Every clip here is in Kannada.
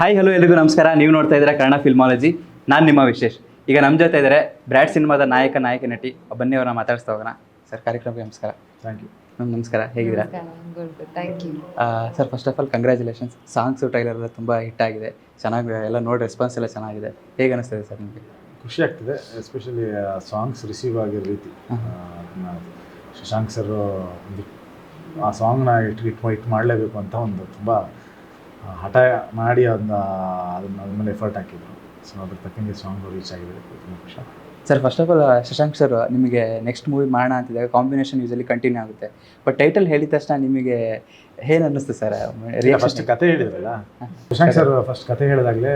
ಹಾಯ್ ಹಲೋ ಎಲ್ರಿಗೂ ನಮಸ್ಕಾರ. ನೀವು ನೋಡ್ತಾ ಇದ್ದೀರಾ ಕನ್ನಡ ಫಿಲ್ಮಾಲಜಿ ನಾನು ನಿಮ್ಮ ವಿಶೇಷ್. ಈಗ ನಮ್ಮ ಜೊತೆ ಇದ್ದಾರೆ ಬ್ರ್ಯಾಡ್ ಸಿನಿಮಾದ ನಾಯಕ ನಾಯಕ ನಟಿ ಬನ್ನಿ ಅವ್ರನ್ನ ಮಾತಾಡಿಸ್ತಾ ಹೋಗೋಣ. ಸರ್ ಕಾರ್ಯಕ್ರಮಕ್ಕೆ ನಮಸ್ಕಾರ. ಥ್ಯಾಂಕ್ ಯು ಮ್ಯಾಮ್ ನಮಸ್ಕಾರ. ಹೇಗಿದ್ದೀರಾ? Sir first of all congratulations songs trailer ಎಲ್ಲ ತುಂಬ ಹಿಟ್ ಆಗಿದೆ. ಚೆನ್ನಾಗಿ ಎಲ್ಲ ನೋಡಿ ರೆಸ್ಪಾನ್ಸ್ ಎಲ್ಲ ಚೆನ್ನಾಗಿದೆ. ಹೇಗೆ ಅನಿಸ್ತದೆ ಸರ್ ನಿಮಗೆ? ಖುಷಿ ಆಗ್ತಿದೆ ಎಸ್ಪೆಷಲಿ ಸಾಂಗ್ಸ್ ರಿಸೀವ್ ಆಗಿರೋ ರೀತಿ. ಶಶಾಂಕ್ ಸರ್ ಒಂದು ಆ ಸಾಂಗ್ನ ಇಟ್ ಇಟ್ ಇಟ್ ಮಾಡಲೇಬೇಕು ಅಂತ ಒಂದು ತುಂಬ ಹಠ ಮಾಡಿ ಅದನ್ನ ಅದನ್ನ ಅದ್ರ ಮೇಲೆ ಎಫರ್ಟ್ ಹಾಕಿದ್ರು. ಸೊ ಅದ್ರ ತಕ್ಕಂಗೆ ಸಾಂಗ್ ರೀಚ್ ಆಗಿದೆ sir first of all Shashank sir ನಿಮಗೆ ನೆಕ್ಸ್ಟ್ ಮೂವಿ ಮಾಡೋಣ ಅಂತಿದ್ದಾಗ ಕಾಂಬಿನೇಷನ್ ಯೂಸಲಿ ಕಂಟಿನ್ಯೂ ಆಗುತ್ತೆ. ಬಟ್ ಟೈಟಲ್ ಹೇಳಿದ ತಕ್ಷಣ ನಿಮಗೆ ಏನು ಅನ್ನಿಸ್ತು ಸರ್ ಫಸ್ಟ್ ಕತೆ ಹೇಳಿದ್ರಲ್ಲ? ಶಶಾಂಕ್ ಸರ್ ಫಸ್ಟ್ ಕತೆ ಹೇಳಿದಾಗಲೇ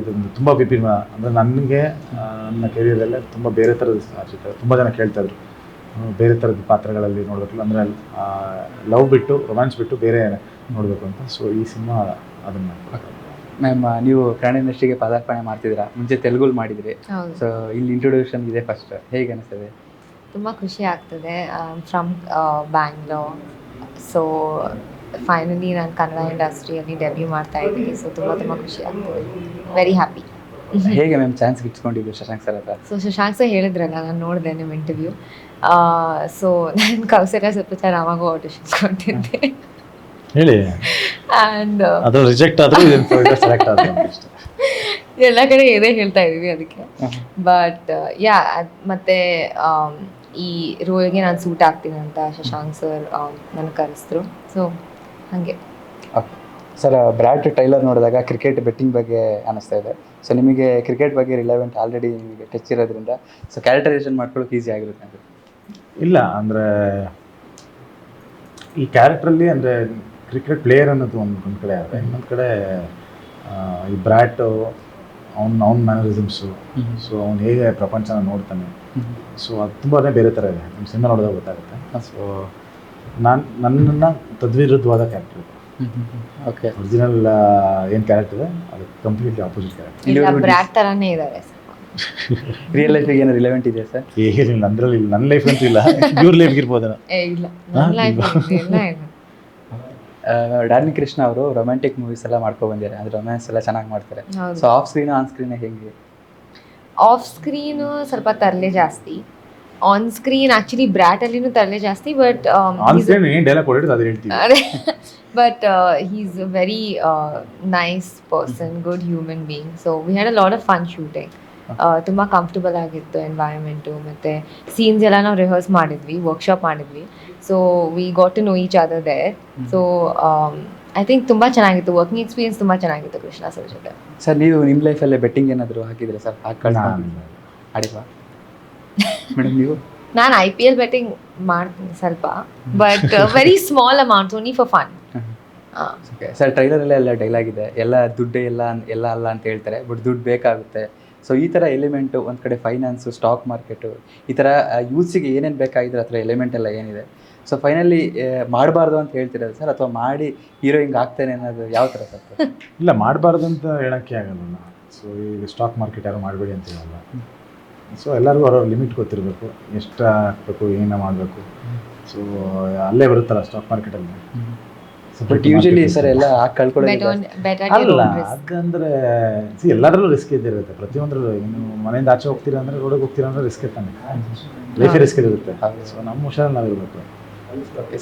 ಇದೊಂದು ತುಂಬ ವಿಭಿನ್ನ ಅಂದರೆ ನನಗೆ ನನ್ನ ಕೆರಿಯರಲ್ಲೇ ತುಂಬ ಬೇರೆ ಥರದ ಚಿತ್ರ ತುಂಬ ಜನ ಕೇಳ್ತಾಯಿದ್ರು ಬೇರೆ ಥರದ ಪಾತ್ರಗಳಲ್ಲಿ ನೋಡಬೇಕು ಅಂದರೆ ಲವ್ ಬಿಟ್ಟು ರೊಮ್ಯಾನ್ಸ್ ಬಿಟ್ಟು ಬೇರೆ ನೋಡಬೇಕು ಅಂತ. ಸೊ ಈ ಸಿನಿಮಾ ಅದನ್ನು ಮ್ಯಾಮ್ ನೀವು ಕನ್ನಡ ಇಂಡಸ್ಟ್ರಿಗೆ ಪದಾರ್ಪಣೆ ಮಾಡ್ತಿದ್ದೀರಾ? ಮುಂಚೆ ತೆಲುಗು ಮಾಡಿದ್ರಿ. ಸೊ ಇಲ್ಲಿ ಇಂಟ್ರೊಡ್ಯೂಷನ್ ಇದೆ ಫಸ್ಟ್ ಹೇಗೆ ಅನಿಸ್ತದೆ? ತುಂಬ ಖುಷಿ ಆಗ್ತದೆ. ಫ್ರಮ್ ಬ್ಯಾಂಗ್ಳೂರ್ ಸೊ ಫೈನಲಿ ನಾನು ಕನ್ನಡ ಇಂಡಸ್ಟ್ರಿಯಲ್ಲಿ ಡೆಬ್ಯೂ ಮಾಡ್ತಾ ಇದ್ದೀನಿ. ಸೊ ತುಂಬ ತುಂಬ ಖುಷಿ ಆಗ್ತದೆ. ವೆರಿ ಹ್ಯಾಪಿ ಹೇಗೆ ಮ್ಯಾಮ್ ಚಾನ್ಸ್ ಇಟ್ಕೊಂಡಿದ್ದು ಶಶಾಂಕ್ ಸರ್ ಹತ್ರ? ಸೊ ಶಶಾಂಕ್ ಸರ್ ಹೇಳಿದ್ರಲ್ಲ ನಾನು ನೋಡಿದೆ ನಿಮ್ಮ ಇಂಟರ್ವ್ಯೂ ಸೊ ನಾನು ಕೌಸಲ್ಯ ಸ್ವಲ್ಪ ರಾಮಾಗೂ ಆಡಿಷನ್ ಕೊಟ್ಟಿದ್ದೆ. ಹೇಳಿ. ಆ್ಯಂಡ್ ಅದು ರಿಜೆಕ್ಟ್ ಆದರೂ ಸೆಲೆಕ್ಟ್ ಆದರೂ ಅಷ್ಟೇ ಎಲ್ಲ ಕಡೆ ಇದೇ ಹೇಳ್ತಾ ಇದೀವಿ ಅದಕ್ಕೆ. ಬಟ್ ಯಾ ಮತ್ತೆ ಆಮ್, ಈ ರೋಲ್ಗೆ ನಾನು ಸೂಟ್ ಆಗ್ತೀನಿ ಅಂತ ಶಶಾಂಕ್ ಸರ್ ನನ್ನ ಕರೆಸಿದ್ರು. ಸೊ ಹಾಗೆ. ಸರ್ ಬ್ರಾಡ್ ಟೈಲರ್ ನೋಡಿದಾಗ ಕ್ರಿಕೆಟ್ ಬೆಟ್ಟಿಂಗ್ ಬಗ್ಗೆ ಅನಿಸ್ತಾ ಇದೆ. ಸೊ ನಿಮಗೆ ಕ್ರಿಕೆಟ್ ಬಗ್ಗೆ ರಿಲೆವೆಂಟ್ ಆಲ್ರೆಡಿ ನಿಮಗೆ ಟಚ್ ಇರೋದ್ರಿಂದ ಸೊ ಕ್ಯಾರೆಕ್ಟರೈಸೇಷನ್ ಮಾಡ್ಕೊಳ್ಳೋಕೆ ಈಸಿ ಆಗಿರುತ್ತೆ ಅಂತ. ಇಲ್ಲ ಅಂದರೆ ಈ ಕ್ಯಾರೆಕ್ಟ್ರಲ್ಲಿ ಅಂದರೆ ಕ್ರಿಕೆಟ್ ಪ್ಲೇಯರ್ ಅನ್ನೋದು ಒಂದು ಒಂದು ಕಡೆ ಆದರೆ ಇನ್ನೊಂದು ಕಡೆ ಆ, ಈ ಬ್ರ್ಯಾಟು ಅವ್ನ ಅವ್ನ ಮ್ಯಾನರಿಸಮ್ಸು ಸೊ ಅವ್ನು ಹೇಗೆ ಪ್ರಪಂಚನ ನೋಡ್ತಾನೆ. ಸೊ ಅದು ತುಂಬಾ ಬೇರೆ ಥರ ಇದೆ. ನಮ್ಮ ಸಿನಿಮಾ ನೋಡಿದಾಗ ಗೊತ್ತಾಗುತ್ತೆ. ಸೊ ನಾನು ನನ್ನನ್ನು ತದ್ವಿರುದ್ಧವಾದ ಕ್ಯಾರೆಕ್ಟರ್ ಇದೆ. ಓಕೆ ಒರಿಜಿನಲ್ ಏನು ಕ್ಯಾರೆಕ್ಟರ್ ಇದೆ? ಅದು ಕಂಪ್ಲೀಟ್ಲಿ ಆಪೋಸಿಟ್ ಕ್ಯಾರೆಕ್ಟರ್ ಇದ್ದಾರೆ ರಿಯಲ್ ಲೈಫಿಗೆ ಏನು ರಿಲೆವೆಂಟ್ ಇದೆಯಾ ಸರ್? ಏನಿಲ್ಲ ಅಂದ್ರಲ್ಲಿ ನನ್ನ ಲೈಫ್ ಅಂತೂ ಇಲ್ಲ. ಇವ್ರ ಲೈಫ್ಗೆ ಇರ್ಬೋದು ಏ ಇಲ್ಲ ನನ್ನ ಲೈಫ್ ಎಲ್ಲ ಇಲ್ಲ ಡಾರ್ನಿ ಕೃಷ್ಣ ಅವರು ರೊಮ್ಯಾಂಟಿಕ್ ಮೂವೀಸ್ ಎಲ್ಲ ಮಾಡ್ಕೊ ಬಂದಿದ್ದಾರೆ. ಅಂದ್ರೆ ರೊಮ್ಯಾನ್ಸ್ ಎಲ್ಲ ಚೆನ್ನಾಗಿ ಮಾಡ್ತಾರೆ. So off screen on screen ಹೇಗೆ? ಆಫ್ ಸ್ಕ್ರೀನ್ ಸ್ವಲ್ಪ ತರಲೆ ಜಾಸ್ತಿ. ಆನ್ ಸ್ಕ್ರೀನ್ ಆಕ್ಚುಲಿ ಬ್ರಾಟ್ ಅಲ್ಲಿನು ತರಲೆ ಜಾಸ್ತಿ ಬಟ್ ಆನ್ ಸ್ಕ್ರೀನ್ ಏನು ಡೈಲಾಗ್ ಕೊಟ್ಟಿದ್ದು ಅದು ಹೇಳ್ತೀನಿ but but he's a very nice person good human being so we had a lot of fun shooting ತುಂಬ ಕಂಫರ್ಟಬಲ್ ಆಗಿತ್ತು ಎನ್ವೈರನ್ಮೆಂಟು ಮತ್ತು ಸೀನ್ಸ್ ಎಲ್ಲ ನಾವು ರಿಹರ್ಸ್ ಮಾಡಿದ್ವಿ ವರ್ಕ್ಶಾಪ್ ಮಾಡಿದ್ವಿ. So we got to know each other there so I think ತುಂಬ ಚೆನ್ನಾಗಿತ್ತು. ವರ್ಕಿಂಗ್ ಎಕ್ಸ್ಪೀರಿಯನ್ಸ್ ತುಂಬ ಚೆನ್ನಾಗಿತ್ತು ಕೃಷ್ಣ ಸರ್ ಜೊತೆ. ಸರ್ ನೀವು ನಿಮ್ಮ ಲೈಫಲ್ಲೇ ಬೆಟ್ಟಿಂಗ್ ಏನಾದರೂ ಹಾಕಿದ್ರೆ ಸರ್ ಆಡಿಲ್ವಾ ಮೇಡಮ್ ನೀವು? ನಾನು ಐ ಪಿ ಎಲ್ ಬೆಟ್ಟಿಂಗ್ ಮಾಡ್ತೀನಿ ಸ್ವಲ್ಪ but very small amounts only for fun sir ಟ್ರೈಲರಲ್ಲೇ ಎಲ್ಲ ಡೈಲಾಗ್ ಇದೆ ಎಲ್ಲ ದುಡ್ಡೇ ಎಲ್ಲ ಎಲ್ಲ ಅಲ್ಲ ಅಂತ ಹೇಳ್ತಾರೆ ಬಟ್ ದುಡ್ಡು ಬೇಕಾಗುತ್ತೆ. ಸೊ ಈ ಥರ ಎಲಿಮೆಂಟು ಒಂದು ಕಡೆ ಫೈನಾನ್ಸು ಸ್ಟಾಕ್ ಮಾರ್ಕೆಟು ಈ ಥರ ಯೂತ್ಸಿಗೆ ಏನೇನು ಬೇಕಾಗಿದ್ರೆ ಆ ಥರ ಎಲಿಮೆಂಟ್ ಎಲ್ಲ ಏನಿದೆ? ಸೊ ಫೈನಲಿ ಮಾಡಬಾರ್ದು ಅಂತ ಹೇಳ್ತಿರೋದು ಸರ್? ಅಥವಾ ಮಾಡಿ ಹೀರೋ ಹಿಂಗೆ ಆಗ್ತಾನೆ ಅನ್ನೋದು ಯಾವ ಥರ ಸರ್? ಇಲ್ಲ ಮಾಡಬಾರ್ದು ಅಂತ ಹೇಳೋಕ್ಕೆ ಆಗಲ್ಲ ಸೊ ಈಗ ಸ್ಟಾಕ್ ಮಾರ್ಕೆಟ್ ಯಾರು ಮಾಡಬೇಡಿ ಅಂತ ಹೇಳಲ್ಲ. ಸೊ ಎಲ್ಲರಿಗೂ ಅವ್ರವ್ರ ಲಿಮಿಟ್ ಗೊತ್ತಿರಬೇಕು. ಎಷ್ಟು ಹಾಕ್ಬೇಕು ಏನ ಮಾಡಬೇಕು. ಸೊ ಅಲ್ಲೇ ಬರುತ್ತಲ್ಲ ಸ್ಟಾಕ್ ಮಾರ್ಕೆಟಲ್ಲಿ ಬಟ್ ಯೂಶಲಿ ಸರ್ ಎಲ್ಲ ಅಲ್ಲ ಅದಂದ್ರೆ ಸಿ ಎಲ್ಲದರಲ್ಲೂ ರಿಸ್ಕ್ ಇದ್ದಿರುತ್ತೆ ಪ್ರತಿಯೊಂದರಲ್ಲೂ. ನೀವು ಮನೆಯಿಂದ ಆಚೆ ಹೋಗ್ತೀರಾ ಅಂದ್ರೆ ರೋಡಿಗೆ ಹೋಗ್ತೀರಾ ಅಂದ್ರೆ ರಿಸ್ಕ್ ತಾನೆ ಲೈಫೇ ರಿಸ್ಕ್ ಇರುತ್ತೆ. ಸೊ ನಮ್ಮ ಹುಷಾರಲ್ಲಿ ನಾವಿರಬೇಕು.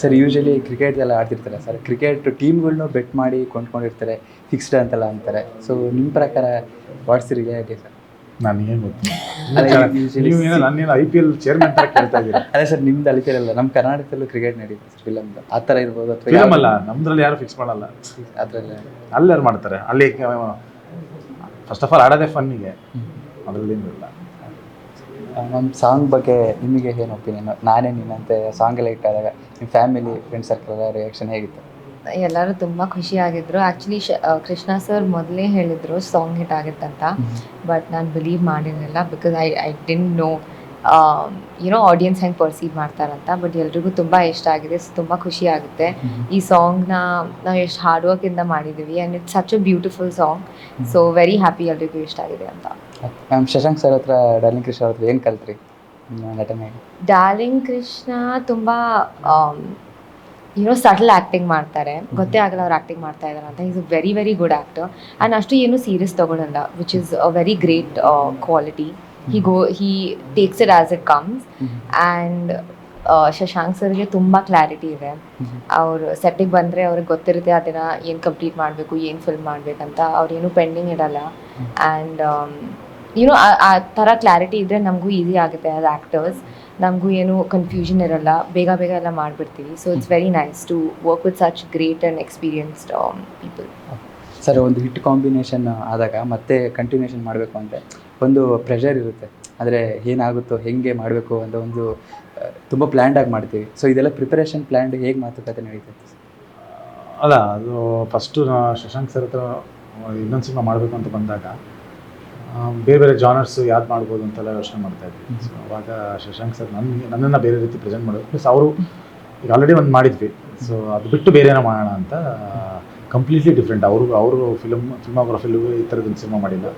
ಸರ್ ಯೂಶಲಿ ಕ್ರಿಕೆಟ್ ಎಲ್ಲ ಆಡ್ತಿರ್ತಾರೆ. ಸರ್ ಕ್ರಿಕೆಟ್ ಟೀಮ್ಗಳ್ನೂ ಬೆಟ್ ಮಾಡಿ ಕೊಂಡ್ಕೊಂಡಿರ್ತಾರೆ. ಫಿಕ್ಸ್ಡ್ ಅಂತೆಲ್ಲ ಅಂತಾರೆ. ಸೊ ನಿಮ್ಮ ಪ್ರಕಾರ ವಾಟ್ಸ್ ರಿಯಾಲಿಟಿ ಸರ್ ನನಗೇನು ಏನೋ ನಾನೇನು ಐ ಪಿ ಎಲ್ ಚೇರ್ಮನ್ ಕೇಳ್ತಾ ಅದೇ ಸರ್ ನಿಮ್ದು ಅಲ್ಲ. ನಮ್ಮ ಕರ್ನಾಟಕದಲ್ಲೂ ಕ್ರಿಕೆಟ್ ನಡೀತದೆ ಸರ್ ಫಿಲಮ್ ಆ ಥರ ಇರ್ಬೋದು ಅಥವಾ ಫಿಲಮ್ ಅಲ್ಲ ನಮ್ದ್ರಲ್ಲಿ ಯಾರು ಫಿಕ್ಸ್ ಮಾಡಲ್ಲ. ಅದರಲ್ಲಿ. ಅಲ್ಲಿ ಯಾರು ಮಾಡ್ತಾರೆ. ಅಲ್ಲಿ ಫಸ್ಟ್ ಆಫ್ ಆಲ್ ಆಡೋದೇ ಫನ್ನಿಗೆ ಅದರಲ್ಲಿ ಇಲ್ಲ ನಮ್ಮ ಸಾಂಗ್ ಬಗ್ಗೆ ನಿಮಗೆ ಏನು ಒಪಿನಿಯನ್ ನಾನೇ ನಿನ್ನಂತೆ ಸಾಂಗ್ ಎಲ್ಲ ಇಟ್ಟಾದಾಗ ನಿಮ್ಮ ಫ್ಯಾಮಿಲಿ ಫ್ರೆಂಡ್ ಸರ್ಕಲ್ ರಿಯಾಕ್ಷನ್ ಹೇಗಿತ್ತು? ಎಲ್ಲರೂ ತುಂಬ ಖುಷಿಯಾಗಿದ್ರು ಆ್ಯಕ್ಚುಲಿ ಕೃಷ್ಣ ಸರ್ ಮೊದಲೇ ಹೇಳಿದ್ರು ಸಾಂಗ್ ಹಿಟ್ ಆಗುತ್ತಂತ. ಬಟ್ ನಾನು ಬಿಲೀವ್ ಮಾಡಿರಲಿಲ್ಲ because I I didn't know you know audience ಹೆಂಗೆ ಪರ್ಸೀವ್ ಮಾಡ್ತಾರಂತ ಬಟ್ ಎಲ್ರಿಗೂ ತುಂಬ ಇಷ್ಟ ಆಗಿದೆ ಸೊ ತುಂಬ ಖುಷಿ ಆಗುತ್ತೆ. ಈ ಸಾಂಗ್ನ ನಾವು ಎಷ್ಟು ಹಾರ್ಡ್ ವರ್ಕಿಂದ ಮಾಡಿದ್ದೀವಿ and it's such a beautiful song so very happy ಎಲ್ರಿಗೂ ಇಷ್ಟ ಆಗಿದೆ ಅಂತ. ಮ್ಯಾಮ್ ಶಶಾಂಕ್ ಸರ್ ಹತ್ರ ಡಾರ್ಲಿಂಗ್ ಕೃಷ್ಣ ಅವ್ರ ಹತ್ರ ಏನು ಕಲ್ತ್ರಿ? ಡಾರ್ಲಿಂಗ್ ಕೃಷ್ಣ ತುಂಬ ಏನೋ ಸಟಲ್ ಆ್ಯಕ್ಟಿಂಗ್ ಮಾಡ್ತಾರೆ. ಗೊತ್ತೇ ಆಗಲ್ಲ ಅವ್ರು ಆ್ಯಕ್ಟಿಂಗ್ ಮಾಡ್ತಾ ಇದ್ದಾರೆ ಅಂತ. Is a very very good actor and ಅಷ್ಟು ಏನು serious ತೊಗೊಳಲ್ಲ which is a very great quality he go he takes it as it comes and Shashank ಸರ್ಗೆ ತುಂಬ ಕ್ಲಾರಿಟಿ ಇದೆ. ಅವರು ಸೆಟ್ಟಿಗೆ ಬಂದರೆ ಅವ್ರಿಗೆ ಗೊತ್ತಿರುತ್ತೆ ಅದನ್ನು ಏನು ಕಂಪ್ಲೀಟ್ ಮಾಡಬೇಕು ಏನು ಫಿಲ್ಮ್ ಮಾಡಬೇಕಂತ. ಅವ್ರೇನು ಪೆಂಡಿಂಗ್ ಇರಲ್ಲ. ಆ್ಯಂಡ್ ಯುನೋ ಆ ಥರ ಕ್ಲಾರಿಟಿ ಇದ್ದರೆ ನಮಗೂ ಈಸಿ ಆಗುತ್ತೆ ಆ್ಯಸ್ ಆ್ಯಕ್ಟರ್ಸ್ ನಮಗೂ ಏನು ಕನ್ಫ್ಯೂಷನ್ ಇರಲ್ಲ. ಬೇಗ ಬೇಗ ಎಲ್ಲ ಮಾಡಿಬಿಡ್ತೀವಿ. So it's very nice to work with such great and experienced people sir ಒಂದು ಹಿಟ್ ಕಾಂಬಿನೇಷನ್ ಆದಾಗ ಮತ್ತೆ ಕಂಟಿನ್ಯೂಷನ್ ಮಾಡಬೇಕು ಅಂದರೆ? ಒಂದು ಪ್ರೆಷರ್ ಇರುತ್ತೆ. ಅಂದರೆ ಏನಾಗುತ್ತೋ ಹೆಂಗೆ ಮಾಡಬೇಕು ಅಂತ ಒಂದು ತುಂಬ ಪ್ಲ್ಯಾಂಡಾಗಿ ಮಾಡ್ತೀವಿ. ಸೊ ಇದೆಲ್ಲ ಪ್ರಿಪರೇಷನ್ ಪ್ಲ್ಯಾಂಡ್ ಹೇಗೆ ಮಾತುಕತೆ ನಡೀತೈತೆ? ಅಲ್ಲ ಅದು ಫಸ್ಟು ಶಶಾಂಕ್ ಸರ್ ಹತ್ರ ಇನ್ನೊಂದು ಸಿನಿಮಾ ಮಾಡಬೇಕು ಅಂತ ಬಂದಾಗ ಬೇರೆ ಬೇರೆ ಜಾನರ್ಸ್ ಯಾವ್ದು ಮಾಡ್ಬೋದು ಅಂತೆಲ್ಲ ಯೋಚನೆ ಮಾಡ್ತಾ ಇದ್ವಿ. ಸೊ ಅವಾಗ ಶಶಾಂಕ್ ಸರ್ ನನ್ನ ನನ್ನನ್ನು ಬೇರೆ ರೀತಿ ಪ್ರೆಸೆಂಟ್ ಮಾಡೋದು. ಪ್ಲಸ್ ಅವರು ಈಗ ಆಲ್ರೆಡಿ ಒಂದು ಮಾಡಿದ್ವಿ. ಸೊ ಅದು ಬಿಟ್ಟು ಬೇರೆ ಏನೋ ಮಾಡೋಣ ಅಂತ ಕಂಪ್ಲೀಟ್ಲಿ ಡಿಫ್ರೆಂಟ್ ಅವರು ಅವರು ಫಿಲಮ್ ಫಿಲ್ಮೋಗ್ರಫಿಲು ಈ ಥರದೊಂದು ಸಿನಿಮಾ ಮಾಡಿಲ್ಲ.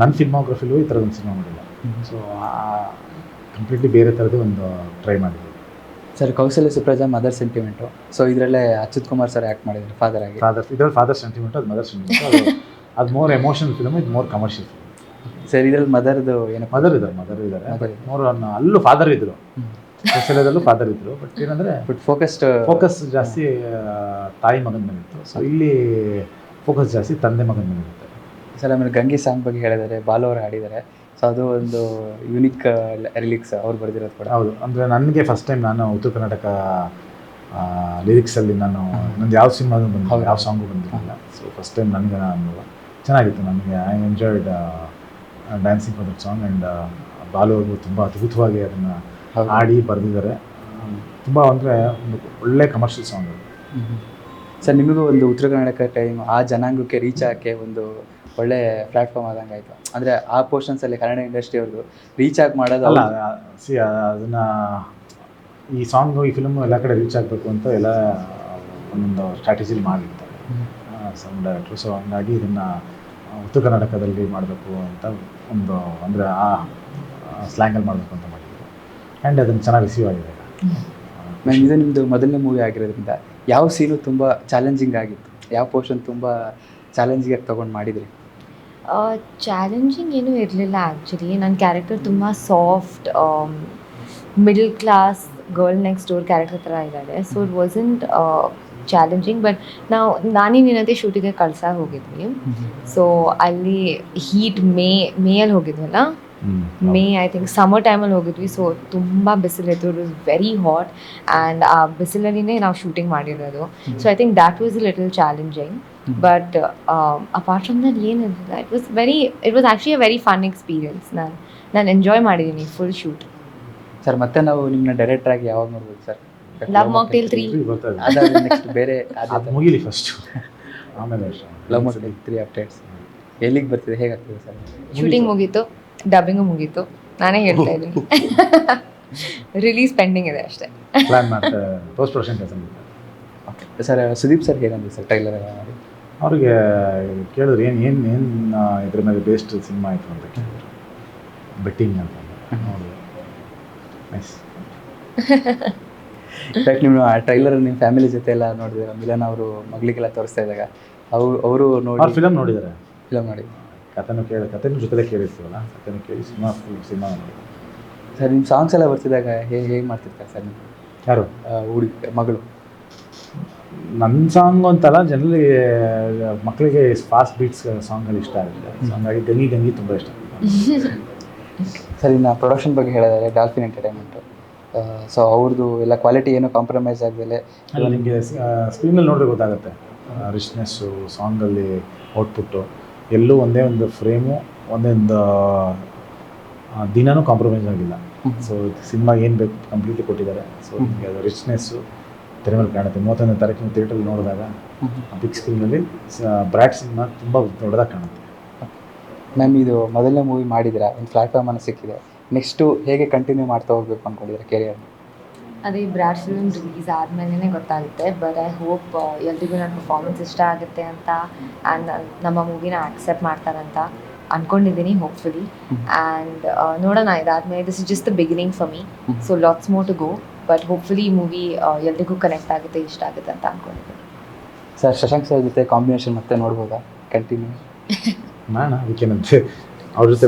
ನನ್ನ ಸಿನಿಮಾಗ್ರಫಿಲೂ ಈ ಥರದೊಂದು ಸಿನಿಮಾ ಮಾಡಿಲ್ಲ. ಸೊ ಕಂಪ್ಲೀಟ್ಲಿ ಬೇರೆ ಥರದ್ದು ಒಂದು ಟ್ರೈ ಮಾಡಿದ್ವಿ ಸರ್ ಕೌಶಲ್ಯ ಸುಪ್ರಜಾ ಮದರ್ ಸೆಂಟಿಮೆಂಟು ಸೊ ಇದರಲ್ಲೇ ಅಚ್ಯುತ್ ಕುಮಾರ್ ಸರ್ ಆ್ಯಕ್ಟ್ ಮಾಡಿದ್ರು ಫಾದರ್ ಆಗಿ. ಫಾದರ್ ಇದರಲ್ಲಿ ಫಾದರ್ ಸೆಂಟಿಮೆಂಟ್ ಅದು ಮದರ್ ಸೆಂಟಿಮೆಂಟ್ ಅದು ಅದು ಮೋರ್ ಎಮೋಷನಲ್ ಫಿಲಮ್ ಇದು ಮೋರ್ ಕಮರ್ಷಿಯಲ್ ಫಿಲ್ಮ್ ಸರ್ ಇದರಲ್ಲಿ ಮದರ್ದು ಏನು ಮದರ್ ಇದ್ದಾರೆ ಮದರ್ ಇದ್ದಾರೆ. ಮೋರ್ ಮೋರ್ ಅಲ್ಲೂ ಫಾದರ್ ಇದ್ದರು ಕೌಶಲ್ಯದಲ್ಲೂ ಫಾದರ್ ಇದ್ದರು ಬಟ್ ಏನಂದರೆ ಬಟ್ ಫೋಕಸ್ಡ್ ಫೋಕಸ್ ಜಾಸ್ತಿ ತಾಯಿ ಮಗನ ಮೇಲೆ ಇತ್ತು. ಸೊ ಇಲ್ಲಿ ಫೋಕಸ್ ಜಾಸ್ತಿ ತಂದೆ ಮಗನ ಮೇಲೆ ಇರುತ್ತೆ ಸರ್ ಆಮೇಲೆ ಗಂಗೆ ಸಾಂಗ್ ಬಗ್ಗೆ ಹೇಳಿದ್ದಾರೆ ಬಾಲು ಅವರು ಹಾಡಿದ್ದಾರೆ. ಸೊ ಅದು ಒಂದು ಯುನಿಕ್ ರಿಲಿಕ್ಸ್ ಅವ್ರು ಬರೆದಿರೋದು ಕೂಡ. ಹೌದು. ಅಂದರೆ ನನಗೆ ಫಸ್ಟ್ ಟೈಮ್ ನಾನು ಉತ್ತರ ಕರ್ನಾಟಕ ಲಿರಿಕ್ಸಲ್ಲಿ ನಾನು ನಂದು ಯಾವ ಸಿನಿಮಾ ಬಂದಿಲ್ಲ. ಯಾವ ಸಾಂಗು ಬಂದಿರಲಿಲ್ಲ ಸೊ ಫಸ್ಟ್ ಟೈಮ್ ನನಗೆ ನಾನು ಚೆನ್ನಾಗಿತ್ತು ನನಗೆ. I enjoyed dancing for that song and Balu ಅವರು ತುಂಬ ಅದ್ಭುತವಾಗಿ ಅದನ್ನು. ಹಾಡಿ ಬರೆದಿದ್ದಾರೆ. ತುಂಬ ಅಂದರೆ ಒಂದು ಒಳ್ಳೆ ಕಮರ್ಷಿಯಲ್ ಸಾಂಗ್ ಅದು. ಸರ್ ನಿಮಗೂ ಒಂದು ಉತ್ತರ ಕರ್ನಾಟಕ ಟೈಮ್ ಆ ಜನಾಂಗಕ್ಕೆ ರೀಚ್ ಆಗೋಕ್ಕೆ ಒಂದು ಒಳ್ಳೆ ಪ್ಲಾಟ್ಫಾರ್ಮ್ ಆದಂಗೆ ಆಯಿತು. ಅಂದರೆ ಆ ಪೋರ್ಷನ್ಸಲ್ಲಿ ಕನ್ನಡ ಇಂಡಸ್ಟ್ರಿ ಅವ್ರದ್ದು ರೀಚ್ ಆಗಿ ಮಾಡೋದು ಅಲ್ಲ ಸಿ ಅದನ್ನು ಈ ಸಾಂಗು ಈ ಫಿಲ್ಮ್ ಎಲ್ಲ ಕಡೆ ರೀಚ್ ಆಗಬೇಕು ಅಂತ ಎಲ್ಲ ಒಂದೊಂದು ಸ್ಟ್ರಾಟಜಿಲಿ ಮಾಡಿರ್ತಾರೆ. ಸೌಂಡ್ ಡೈರೆಕ್ಟ್ರು ಸೊ ಹಂಗಾಗಿ ಇದನ್ನು ಉತ್ತರ ಕರ್ನಾಟಕದಲ್ಲಿ ಮಾಡಬೇಕು ಅಂತ ಒಂದು ಅಂದರೆ ಆ ಸ್ಲ್ಯಾಂಗಲ್ಲಿ ಮಾಡಬೇಕು ಅಂತ ಮಾಡಿದ್ರು. ಆ್ಯಂಡ್ ಅದನ್ನು ಚೆನ್ನಾಗಿ ರಿಸೀವ್ ಆಗಿದೆ. ಮ್ಯಾಮ್ ಇದು ನಿಮ್ಮದು ಮೊದಲನೇ ಮೂವಿ ಆಗಿರೋದ್ರಿಂದ ಯಾವ ಸೀನು ತುಂಬ ಚಾಲೆಂಜಿಂಗ್ ಆಗಿತ್ತು? ಯಾವ ಪೋರ್ಷನ್ ತುಂಬ ಚಾಲೆಂಜಿಂಗ್ ಆಗಿ ತೊಗೊಂಡು ಮಾಡಿದ್ರಿ? ಚಾಲೆಂಜಿಂಗ್ ಏನೂ ಇರಲಿಲ್ಲ ಆ್ಯಕ್ಚುಲಿ ನನ್ನ ಕ್ಯಾರೆಕ್ಟರ್ ತುಂಬ soft middle class girl next door character ಥರ ಇದ್ದಾರೆ so it wasn't challenging but ನಾವು ನಾನೇ ನಿನ್ನದೇ ಶೂಟಿಗೆ ಕಳ್ಸಾಗ ಹೋಗಿದ್ವಿ. ಸೊ ಅಲ್ಲಿ ಹೀಟ್ ಮೇ ಮೇಯಲ್ಲಿ ಹೋಗಿದ್ವಲ್ಲ? ಮೇ ಐ ಥಿಂಕ್ ಸಮರ್ ಟೈಮಲ್ಲಿ ಹೋಗಿದ್ವಿ. ಸೊ ತುಂಬ ಬಿಸಿಲಿತ್ತು. It was very hot and ಆ ಬಿಸಿಲಲ್ಲಿನೇ ನಾವು ಶೂಟಿಂಗ್ ಮಾಡಿರೋದು. So I think that was little challenging but apart from that ಏನಿರಲಿಲ್ಲ it was very it was actually a very fun experience ನಾನು ನಾನು ಎಂಜಾಯ್ ಮಾಡಿದ್ದೀನಿ ಫುಲ್ ಶೂಟ್ ಸರ್ ಮತ್ತೆ ನಾವು ನಿಮ್ಮನ್ನ ಡೈರೆಕ್ಟರ್ ಆಗಿ ಯಾವಾಗ ನೋಡ್ಬೋದು sir love mocktail three next ಬೇರೆ ಅದು ಮುಗಿಲಿ ಫಸ್ಟು ಆಮೇಲೆ ಲವ್ ಮಾಕ್ಟೇಲ್ ತ್ರೀ ಅಪ್ಡೇಟ್ಸ್ ಎಲ್ಲಿಗೆ ಬರ್ತಿದೆ? ಹೇಗಾಗ್ತದೆ ಸರ್ ಶೂಟಿಂಗ್ ಮುಗೀತು. ಡಬ್ಬಿಂಗು ಮುಗೀತು. ನಾನೇ ಹೇಳ್ತಾ ಇದ್ದೀನಿ. ರಿಲೀಸ್ ಪೆಂಡಿಂಗ್ ಇದೆ ಅಷ್ಟೇ. ಪ್ಲಾನ್ ಮಾಡ್ತಾರೆ ಪೋಸ್ಟ್ ಪ್ರೊಡಕ್ಷನ್ ಕೆಲಸ ಮಾಡ್ತಾರೆ ಸರ್ ಸುದೀಪ್ ಸರ್ ಹೇಗಂದ್ರೆ ಸರ್ ಟೈಲರ್ ಎಲ್ಲ ಮಾಡಿ? ಅವ್ರಿಗೆ ಕೇಳಿದ್ರು ಏನು ಏನು ಏನು ಇದ್ರ ಮೇಲೆ ಬೇಸ್ಟ್ ಸಿನಿಮಾ ಆಯಿತು ಅಂತ ಕೇಳಿದ್ರು. ಬೆಟ್ಟಿಂಗ್ ಅಂತ ನೋಡಿದೆ. ನೈಸ್ ಇನ್ಫ್ಯಾಕ್ಟ್ ನೀವು ಆ ಟ್ರೈಲರ್ ನಿಮ್ಮ ಫ್ಯಾಮಿಲಿ ಜೊತೆ ಎಲ್ಲ ನೋಡಿದ್ರೆ ಮಿಲನ್ ಅವರು ಮಗಳಿಗೆಲ್ಲ ತೋರಿಸ್ತಾ ಇದ್ದಾಗ. ಅವರು ಅವರು ನೋಡಿ ಫಿಲಮ್ ನೋಡಿದ್ದಾರೆ. ಫಿಲಮ್ ಮಾಡಿ ಕಥೆನೂ ಕೇಳಿ ಕಥೆನೂ ಜೊತೆಲೇ ಕೇಳಿರ್ತೀವಲ್ಲ? ಕಥೆನೂ ಕೇಳಿ ಸಿನಿಮಾ ಫುಲ್ ಸಿನಿಮಾ ನೋಡಿ. ಸರ್ ನಿಮ್ಮ ಸಾಂಗ್ಸ್ ಎಲ್ಲ ಬರ್ತಿದ್ದಾಗ ಹೇ ಹೇಗೆ ಮಾಡ್ತಿರ್ತಾರೆ ಸರ್ ನೀವು? ಯಾರು? ಹುಡುಗಿ ಮಗಳು. ನನ್ನ ಸಾಂಗ್ ಅಂತಲ್ಲ ಜನರಲಿ ಮಕ್ಕಳಿಗೆ ಫಾಸ್ಟ್ ಬೀಟ್ಸ್ ಸಾಂಗ್ಗಳು ಇಷ್ಟ ಆಗುತ್ತೆ. ಹಂಗಾಗಿ ಗಂಗಿ ಗಂಗಿ ತುಂಬ ಇಷ್ಟ ಸರ್ ಇನ್ನು ಪ್ರೊಡಕ್ಷನ್ ಬಗ್ಗೆ ಹೇಳಿದರೆ ಡಾಲ್ಫಿನ್ ಎಂಟರ್ಟೈನ್ಮೆಂಟು ಸೊ ಅವ್ರದ್ದು ಎಲ್ಲ ಕ್ವಾಲಿಟಿ ಏನೋ ಕಾಂಪ್ರಮೈಸ್ ಆಗದಲ್ಲೇ. ಅಲ್ಲ ನಿಮಗೆ ಸ್ಕ್ರೀನಲ್ಲಿ ನೋಡಿದ್ರೆ ಗೊತ್ತಾಗುತ್ತೆ. ರಿಚ್ನೆಸ್ಸು ಸಾಂಗಲ್ಲಿ ಔಟ್ಪುಟ್ಟು ಎಲ್ಲೂ ಒಂದೇ ಒಂದು ಫ್ರೇಮು ಒಂದೇ ಒಂದು ಆ, ದಿನನೂ ಕಾಂಪ್ರಮೈಸ್ ಆಗಿಲ್ಲ. ಸೊ ಸಿನಿಮಾ ಏನು ಬೇಕು ಕಂಪ್ಲೀಟ್ಲಿ ಕೊಟ್ಟಿದ್ದಾರೆ. ಸೊ ನಿಮಗೆ ಅದು ರಿಚ್ನೆಸ್ಸು ತೆರೆ ಮೇಲೆ ಕಾಣುತ್ತೆ. ಮೂವತ್ತೊಂದನೇ ತಾರೀಕಿನ ಥಿಯೇಟ್ರಲ್ಲಿ ನೋಡಿದಾಗ ಬಿಗ್ ಸ್ಕ್ರೀನಲ್ಲಿ ಬ್ರ್ಯಾಟ್ ಸಿನಿಮಾ ತುಂಬ ದೊಡ್ಡದಾಗಿ ಕಾಣುತ್ತೆ. ಮ್ಯಾಮ್ ಇದು ಮೊದಲನೇ ಮೂವಿ ಮಾಡಿದ್ದೀರಾ? ಒಂದು ಪ್ಲಾಟ್ಫಾರ್ಮನ್ನು ಸಿಕ್ಕಿದೆ. ನೆಕ್ಸ್ಟು ಹೇಗೆ ಕಂಟಿನ್ಯೂ ಮಾಡ್ತಾ ಹೋಗ್ಬೇಕು ಅಂದ್ಕೊಂಡಿದ್ದಾರೆ ಕೆರಿಯರ್ ಅದೇ ಬ್ರಾಡ್ ಫಿಲ್ಮ್ ರಿಲೀಸ್ ಆದಮೇಲೆ ಗೊತ್ತಾಗುತ್ತೆ. ಬಟ್ ಐ ಹೋಪ್ ಎಲ್ರಿಗೂ ನನ್ನ ಪರ್ಫಾರ್ಮೆನ್ಸ್ ಇಷ್ಟ ಆಗುತ್ತೆ ಅಂತ ಆ್ಯಂಡ್ ನಮ್ಮ ಮೂವಿನ ಆಕ್ಸೆಪ್ಟ್ ಮಾಡ್ತಾರಂತ ಅನ್ಕೊಂಡಿದ್ದೀನಿ ಹೋಪ್ಫುಲಿ ಆ್ಯಂಡ್ ನೋಡೋಣ ಇದಾದ್ಮೇಲೆ this is just the beginning for me so lots more to go but hopefully ಈ ಮೂವಿ ಎಲ್ರಿಗೂ ಕನೆಕ್ಟ್ ಆಗುತ್ತೆ ಇಷ್ಟ ಆಗುತ್ತೆ ಅಂತ ಅನ್ಕೊಂಡಿದ್ದೀನಿ ಸರ್ ಶಶಾಂಕ್ ಸರ್ ಜೊತೆ ಕಾಂಬಿನೇಷನ್ ಮತ್ತೆ ನೋಡ್ಬೋದಾ? ಕಂಟಿನ್ಯೂ ಮಾಡೋಣ ಅದಕ್ಕೇನಂತೆ ಅವ್ರ ಜೊತೆ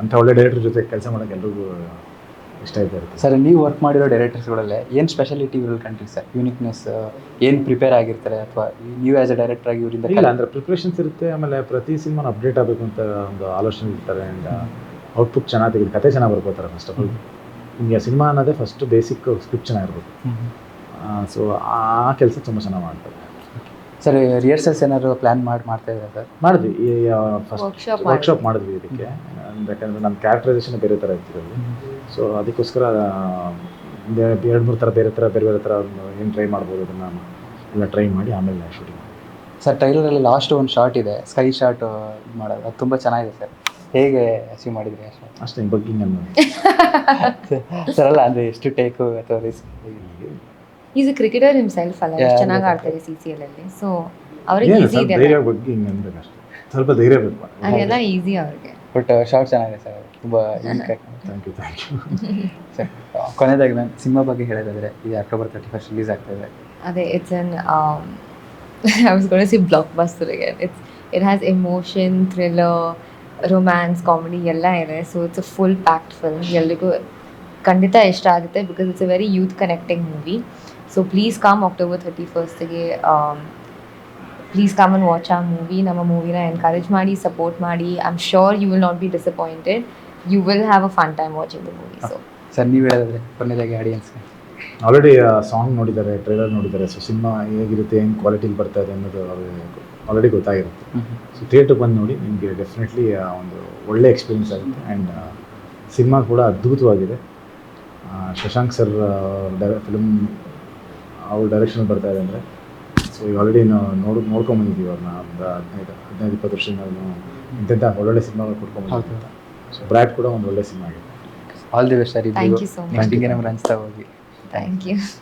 ಅಂಥ ಒಳ್ಳೆ ಡೈರೆಕ್ಟರ್ ಜೊತೆ ಕೆಲಸ ಮಾಡೋಕೆ ಎಲ್ರಿಗೂ ಇಷ್ಟ ಇದೆ ಸರ್ ನೀವು ವರ್ಕ್ ಮಾಡಿರೋ ಡೈರೆಕ್ಟರ್ಸ್ಗಳಲ್ಲೇ ಏನು ಸ್ಪೆಷಾಲಿಟಿ ಇವ್ರಲ್ಲಿ ಕಂಟ್ರಿ ಸರ್ ಯೂನಿಕ್ನೆಸ್ ಏನು ಪ್ರಿಪೇರ್ ಆಗಿರ್ತಾರೆ? ಅಥವಾ ನೀವು ಆ್ಯಸ್ ಅ ಡೈರೆಕ್ಟರ್ ಆಗಿ ಇವರಿಂದ ಇಲ್ಲ ಅಂದರೆ ಪ್ರಿಪ್ರೇಷನ್ಸ್ ಇರುತ್ತೆ ಆಮೇಲೆ ಪ್ರತಿ ಸಿನಿಮಾನ ಅಪ್ಡೇಟ್ ಆಗಬೇಕು ಅಂತ ಒಂದು ಆಲೋಚನೆ ಇರ್ತಾರೆ ಆ್ಯಂಡ್ ಔಟ್ಪುಟ್ ಚೆನ್ನಾಗಿ ತೆಗೆದು ಕತೆ ಚೆನ್ನಾಗಿ ಬರ್ಕೋತಾರೆ ಫಸ್ಟ್ ಆಫ್ ಆಲ್ ನಿಮಗೆ ಸಿನಿಮಾ ಅನ್ನೋದೇ ಫಸ್ಟ್ ಬೇಸಿಕ್ ಸ್ಕ್ರಿಪ್ಟ್ ಚೆನ್ನಾಗಿರ್ಬೇಕು. ಸೊ ಆ ಕೆಲಸ ತುಂಬ ಚೆನ್ನಾಗಿ ಮಾಡ್ತಾರೆ. ಸರ್ ರಿಹರ್ಸಲ್ಸ್ ಏನಾದ್ರು ಪ್ಲ್ಯಾನ್ ಮಾಡಿ ಮಾಡ್ತಾ ಇದ್ದಾರೆ ಸರ್? ಮಾಡಿದ್ವಿ ಈ ಫಸ್ಟ್ ವರ್ಕ್ಶಾಪ್ ಮಾಡಿದ್ವಿ. ಇದಕ್ಕೆ. ಯಾಕಂದರೆ ನಮ್ಮ ಕ್ಯಾರೆಕ್ಟರೈಸೇಷನ್ ಬೇರೆ ಥರ ಇರ್ತಿರೋದು. ಸೊ ಅದಕ್ಕೋಸ್ಕರ ಎರಡು ಮೂರು ಥರ ಬೇರೆ ಥರ ಬೇರೆ ಬೇರೆ ಥರ ಏನು ಟ್ರೈ ಮಾಡ್ಬೋದು ಅದನ್ನು ಎಲ್ಲ ಟ್ರೈ ಮಾಡಿ ಆಮೇಲೆ ಶೂಟಿಂಗ್ ಸರ್ ಟ್ರೈಲರಲ್ಲಿ ಲಾಸ್ಟ್ ಒಂದು ಶಾರ್ಟ್ ಇದೆ. ಸ್ಕೈ ಶಾರ್ಟ್ ಇದು ಮಾಡೋದು. ಅದು ತುಂಬ ಚೆನ್ನಾಗಿದೆ ಸರ್ ಹೇಗೆ ಅಚೀವ್ ಮಾಡಿದ್ರಿ ಅಷ್ಟು ಬಗ್ಗಿಂಗ್ ಅನ್ನೋದು ಸರ್ ಅಲ್ಲ ಅಂದರೆ ಎಷ್ಟು ಟೇಕು ಅಥವಾ risk is a cricketer himself ಅಲ್ಲ ಚೆನ್ನಾಗಿ ಆಡ್ತಾರೆ ಸಿ ಸಿ ಎಲ್ ಅಲ್ಲಿ. ಸೊ ಅವ್ರಿಗೆ ಈಸಿ ಇದೆ ಧೈರ್ಯ ಬಗ್ಗಿಂಗ್ ಅಂದ್ರೆ ಅಷ್ಟೇ ಸ್ವಲ್ಪ ಧೈರ್ಯ ಬೇಕು ಅದೆಲ್ಲ ಈಸಿ ಅವ್ರಿಗೆ. ಬಟ್ ಶಾರ್ಟ್ ಚೆನ್ನಾಗಿದೆ ಸರ್ ತುಂಬ thank you thank you sir ಕೊನೆಯದಾಗಿ ನಾನು ಸಿನಿಮಾ ಬಗ್ಗೆ ಹೇಳೋದಾದ್ರೆ ಇದು ಅಕ್ಟೋಬರ್ ತರ್ಟಿ ಫಸ್ಟ್ ರಿಲೀಸ್ ಆಗ್ತಾ ಇದೆ. ಅದೇ it's an I was gonna see blockbuster again it's it has emotion thriller romance comedy ಎಲ್ಲ ಇದೆ. So it's a full packed film ಎಲ್ರಿಗೂ ಖಂಡಿತ ಇಷ್ಟ ಆಗುತ್ತೆ because it's a very youth connecting movie so please come October thirty ಫಸ್ಟ್ಗೆ ಪ್ಲೀಸ್ ಕಮ್ ಅಂಡ್ ವಾಚ್ ಆ ಮೂವಿ ನಮ್ಮ ಮೂವಿನ ಎನ್ಕರೇಜ್ ಮಾಡಿ ಸಪೋರ್ಟ್ ಮಾಡಿ I am sure you will not be disappointed you will have a fun time watching the movie so sir ನೀವು ಹೇಳಿದ್ರೆ ಕೊನೆಯದಾಗಿ ಆಡಿಯನ್ಸ್ಗೆ ಆಲ್ರೆಡಿ ಸಾಂಗ್ ನೋಡಿದ್ದಾರೆ ಟ್ರೈಲರ್ ನೋಡಿದ್ದಾರೆ ಸೊ ಸಿನಿಮಾ ಹೇಗಿರುತ್ತೆ ಏನು ಕ್ವಾಲಿಟಿಲಿ ಬರ್ತಾ ಇದೆ ಅನ್ನೋದು ಆಲ್ರೆಡಿ ಗೊತ್ತಾಗಿರುತ್ತೆ. ಸೊ ಥಿಯೇಟ್ರಿಗೆ ಬಂದು ನೋಡಿ ನಿಮಗೆ ಡೆಫಿನೆಟ್ಲಿ ಒಂದು ಒಳ್ಳೆ ಎಕ್ಸ್ಪೀರಿಯನ್ಸ್ ಆಗುತ್ತೆ. ಆ್ಯಂಡ್ ಸಿನಿಮಾ ಕೂಡ ಅದ್ಭುತವಾಗಿದೆ. ಶಶಾಂಕ್ ಸರ್ ಡೈ ಫಿಲ್ಮ್ ಅವ್ರ ಡೈರೆಕ್ಷನ್ ಬರ್ತಾ ಇದೆ ಅಂದರೆ ಸೊ ಈಗ ಆಲ್ರೆಡಿ ನಾವು ನೋಡ್ ನೋಡ್ಕೊಂಬಂದಿದ್ದೀವಿ ಅವ್ರನ್ನ ಒಂದು ಹದಿನೈದು ಹದಿನೈದು ಇಪ್ಪತ್ತು ವರ್ಷದಿಂದ ನಾವು ಇಂಥ ಒಳ್ಳೊಳ್ಳೆ ಸಿನಿಮಾಗಳು ಕೊಡ್ಕೊಂಬಂದಿದ್ದೀವಿ ಸೊ ಬ್ರ್ಯಾಟ್ ಕೂಡ ಒಂದು ಒಳ್ಳೆ ಸಿನಿಮಾ ಆಗಿದೆ. All the best sir. Next ಹಿಂಗೆ ನಮ್ಗೆ ಹಂಚ್ತಾ ಹೋಗಿ. Thank you